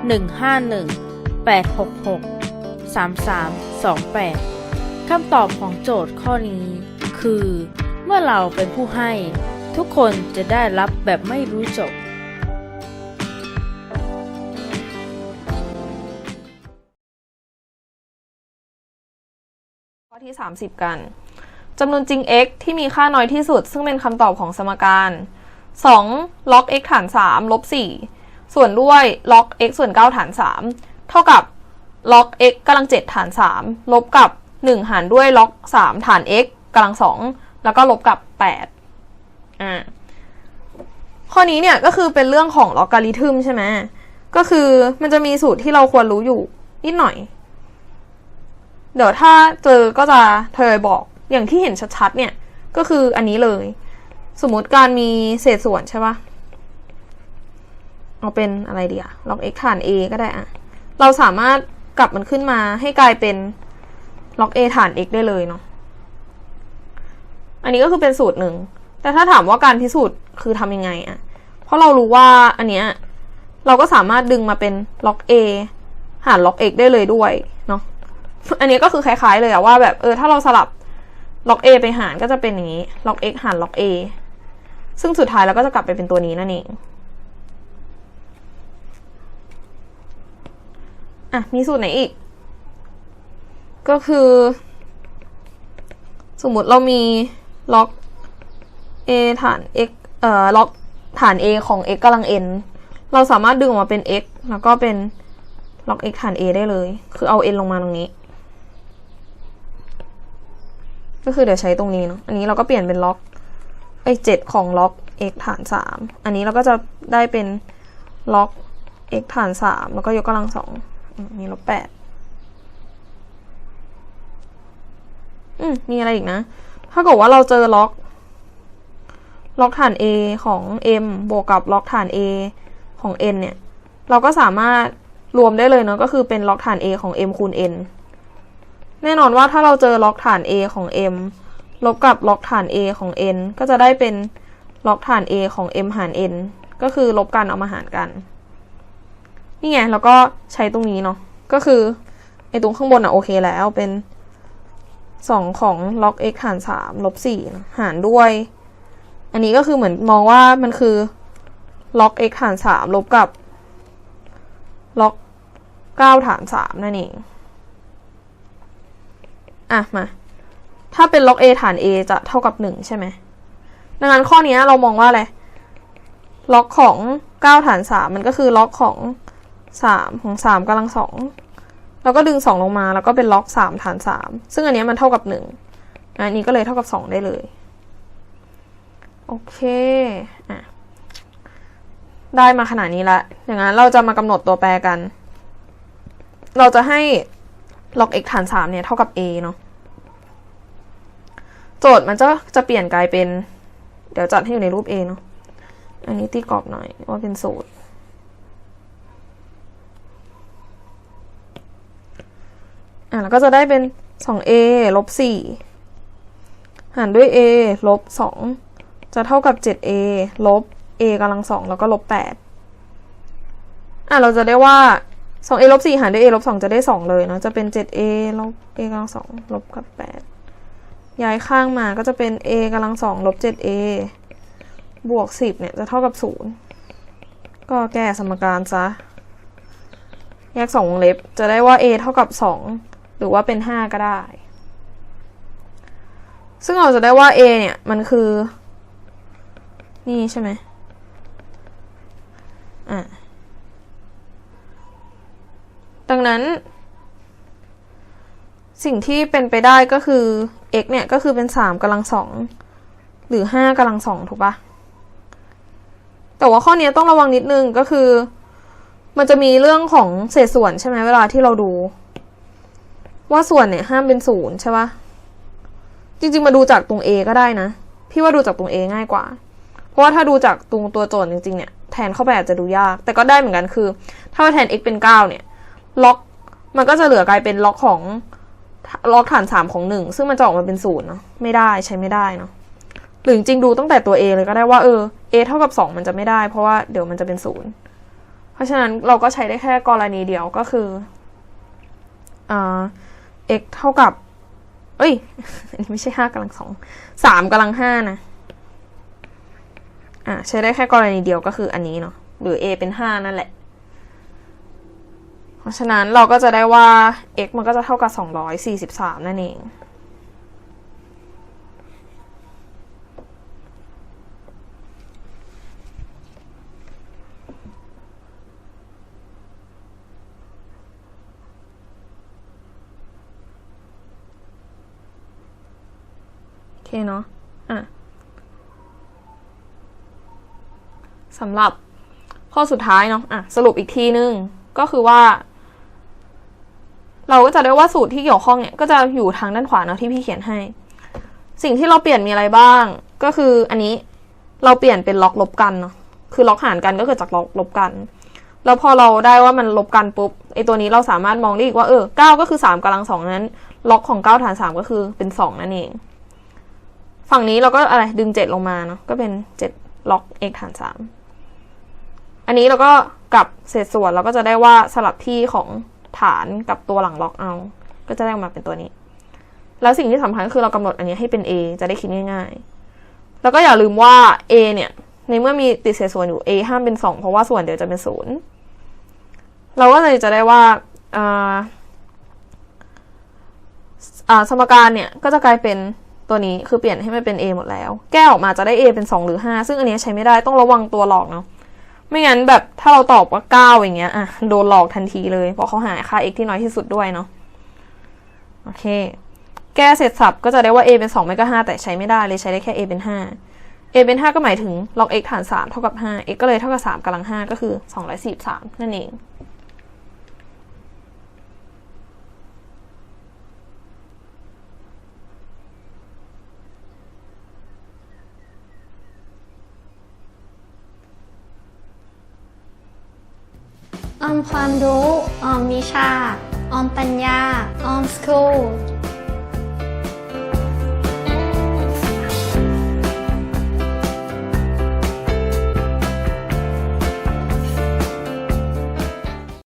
151 866 3328 คำตอบของโจทย์ข้อนี้ คือ เมื่อเราเป็นผู้ให้ ทุกคนจะได้รับแบบไม่รู้จบข้อที่ 30 กันจำนวนจริง x ที่มีค่าน้อยที่สุด ซึ่งเป็นคำตอบของสมการ2 log x ฐาน 3 ลบ 4 ส่วนด้วย log x ส่วน 9 ฐาน 3 เท่ากับ log x กำลัง 7 ฐาน 3 ลบกับ 1 หารด้วย log 3ฐาน x กำลัง 2 แล้วก็ลบกับ 8 อ่า ข้อนี้เนี่ยก็คือเป็นเรื่องของลอการิทึมใช่ไหม ก็คือมันจะมีสูตรที่เราควรรู้อยู่นิดหน่อย เดี๋ยวถ้าเจอก็จะทยอยบอกอย่างที่เห็นชัดๆเนี่ย ก็คืออันนี้เลย สมมติการมีเศษส่วนใช่ปะ เอาเป็นอะไรดีอะ log x ฐาน a ก็ได้อะเราสามารถกลับมันขึ้นมาให้กลายเป็น log a ฐาน x ได้เลยเนาะอันนี้ก็คือเป็นสูตรหนึ่ง แต่ถ้าถามว่าการพิสูจน์คือทำยังไงอะเพราะเรารู้ว่าอันเนี้ยเราก็สามารถดึงมาเป็น log a หาร log x ได้เลยด้วยเนาะอันนี้ก็คือคล้ายๆเลยอะว่าแบบเออถ้าเราสลับ log a ไปหารก็จะเป็นอย่างนี้ log x หาร log a ซึ่งสุดท้ายเราก็จะกลับไปเป็นตัวนี้นั่นเอง อะ มีสูตรไหนอีก ก็คือ สมมติเรามี log a ฐาน x เอ่อ log ฐาน a ของ x กำลัง n เราสามารถดึงออกมาเป็น x แล้วก็เป็น log x ฐาน a ได้เลย คือเอา n ลงมาตรงนี้ ก็คือเดี๋ยวใช้ตรงนี้เนาะ อันนี้เราก็เปลี่ยนเป็นล็อกไอ้เจ็ดของล็อก x ฐานสาม อันนี้เราก็จะได้เป็นล็อก x ฐานสามแล้วก็ยกกำลังสอง มีลบแปดอืมมีอะไรอีกนะ ถ้าเกิดว่าเราเจอล็อก ล็อกฐาน a ของ m บวกกับล็อกฐาน a ของ n เนี่ย เราก็สามารถรวมได้เลยเนาะก็คือเป็นล็อกฐาน a ของ m คูณ n แน่นอนว่าถ้าเราเจอล็อกฐาน a ของ m ลบกับล็อกฐาน a ของ n ก็จะได้เป็นล็อกฐาน a ของ m หาร n ก็คือลบกันเอามาหารกัน นี่ไงแล้วก็ใช้ตรงนี้เนาะก็คือไอ้ตรงข้างบนอะโอเคแล้วเป็นสองของล็อก x หารสามลบสี่หารด้วย อันนี้ก็คือเหมือนมองว่ามันคือล็อก x หารสามลบกับล็อกเก้าฐานสามนั่นเองอะมา ถ้าเป็นล็อก a ฐาน a จะเท่ากับหนึ่งใช่ไหมดังนั้นข้อนี้เรามองว่าอะไรล็อกของเก้าฐานสามมันก็คือล็อกของ สามของสามกำลังสองแล้วก็ดึงสองลงมาแล้วก็เป็นล็อกสามฐานสามซึ่งอันนี้มันเท่ากับหนึ่งอันนี้ก็เลยเท่ากับสองได้เลย โอเคอะได้มาขนาดนี้ละอย่างนั้นเราจะมากำหนดตัวแปรกัน เราจะให้ log x ฐานสามเนี่ยเท่ากับ a เนาะโจทย์มันจะจะเปลี่ยนกลายเป็น เดี๋ยวจัดให้อยู่ในรูป a เนาะอันนี้ตีกรอบหน่อยว่าเป็นสูตร อะ แล้วก็จะได้เป็น 2a ลบ4หารด้วย a ลบ2จะเท่ากับ 7a ลบ a กำลัง2แล้วก็ลบ8อะเราจะได้ว่าสอง a ลบสี่หารด้วย a ลบสองจะได้สองเลยเนาะจะเป็นเจ็ด a ลบ a กำลังสองลบกับแปดย้ายข้างมาก็จะเป็น a กำลังสองลบเจ็ด a บวกสิบเนี่ยจะเท่ากับศูนย์ก็แก้สมการซะแยกสองวงเล็บ จะได้ว่า a เท่ากับสอง หรือว่าเป็นห้าก็ได้ ซึ่งเราจะได้ว่า a เนี่ย มันคือ นี่ใช่ไหมอ่าดังนั้น สิ่งที่เป็นไปได้ก็คือ x เนี่ย ก็คือเป็นสามกำลังสองหรือห้ากำลังสองถูกปะแต่ว่าข้อนี้ต้องระวังนิดนึงก็คือ มันจะมีเรื่องของเศษส่วนใช่ไหมเวลาที่เราดู ว่าส่วนเนี่ยห้ามเป็นศูนย์ใช่ปะจริง ๆ มาดูจากตรง A ก็ได้นะ พี่ว่าดูจากตรง A ง่ายกว่า เพราะว่าถ้าดูจากตรงตัวโจทย์จริง ๆ เนี่ย แทนเข้าไปอาจจะดูยาก แต่ก็ได้เหมือนกันคือ ถ้าว่าแทน x เป็นเก้าเนี่ย ล็อก มันก็จะเหลือกลายเป็นล็อกของล็อกฐานสามของหนึ่งซึ่งมันจะออกมาเป็นศูนย์เนาะ ไม่ได้ใช้ไม่ได้เนาะ หรือจริงดูตั้งแต่ตัว a เลยก็ได้ว่าเออ a เท่ากับสองมันจะไม่ได้ เพราะว่าเดี๋ยวมันจะเป็นศูนย์ เพราะฉะนั้นเราก็ใช้ได้แค่กรณีเดียวก็คืออ่า x เท่ากับ เอ้ย อันนี้ไม่ใช่ห้ากำลังสองสามกำลังห้านะ อะ ใช้ได้แค่กรณีเดียวก็คืออันนี้เนาะ หรือ a เป็นห้านั่นแหละ เพราะฉะนั้นเราก็จะได้ว่า x มันก็จะเท่ากับ243นั่นเอง เคเนาะอะสำหรับข้อสุดท้ายเนาะอะสรุปอีกทีนึง ก็คือว่า เราก็จะได้ว่าสูตรที่เกี่ยวข้องเนี่ย ก็จะอยู่ทางด้านขวาเนาะที่พี่เขียนให้ สิ่งที่เราเปลี่ยนมีอะไรบ้าง ก็คืออันนี้เราเปลี่ยนเป็นล็อกลบกันเนาะคือล็อกหารกันก็คือจากล็อกลบกัน แล้วพอเราได้ว่ามันลบกันปุ๊บไอตัวนี้เราสามารถมองได้อีกว่าเออเก้าก็คือสามกำลังสองนั้น ล็อกของเก้าฐานสามก็คือเป็นสองนั่นเอง ฝั่งนี้เราก็อะไรดึงเจ็ดลงมาเนาะก็เป็นเจ็ดล็อก x ฐานสามอันนี้เราก็กลับเศษส่วนเราก็จะได้ว่าสลับที่ของฐานกับตัวหลังล็อกเอา ก็จะได้ออกมาเป็นตัวนี้ แล้วสิ่งที่สำคัญก็คือเรากำหนดอันนี้ให้เป็น a จะได้คิดง่ายๆ แล้วก็อย่าลืมว่า a เนี่ยในเมื่อมีติดเศษส่วนอยู่ a ห้ามเป็นสองเพราะว่าส่วนเดี๋ยวจะเป็นศูนย์เราก็เลยจะได้ว่าอ่าสมการเนี่ยก็จะกลายเป็น ตัวนี้คือเปลี่ยนให้มันเป็น a หมดแล้ว แก้ออกมาจะได้ a เป็น 2 หรือ 5 ซึ่งอันนี้ใช้ไม่ได้ต้องระวังตัวหลอกเนาะไม่งั้นแบบถ้าเราตอบว่าเก้าอย่างเงี้ยอะโดนหลอกทันทีเลยเพราะเขาหาค่า x ที่น้อยที่สุดด้วยเนาะโอเค แก้เสร็จสับก็จะได้ว่า a เป็น 2 ไม่ก็ 5 แต่ใช้ไม่ได้เลยใช้ได้แค่ a เป็น 5 a เป็น 5 ก็หมายถึง log x ฐาน 3 เท่ากับ 5 x ก็เลยเท่ากับ 3กำลัง 5 ก็คือ 243 นั่นเอง ความรู้ ออมวิชา ออมปัญญา ออมสคูล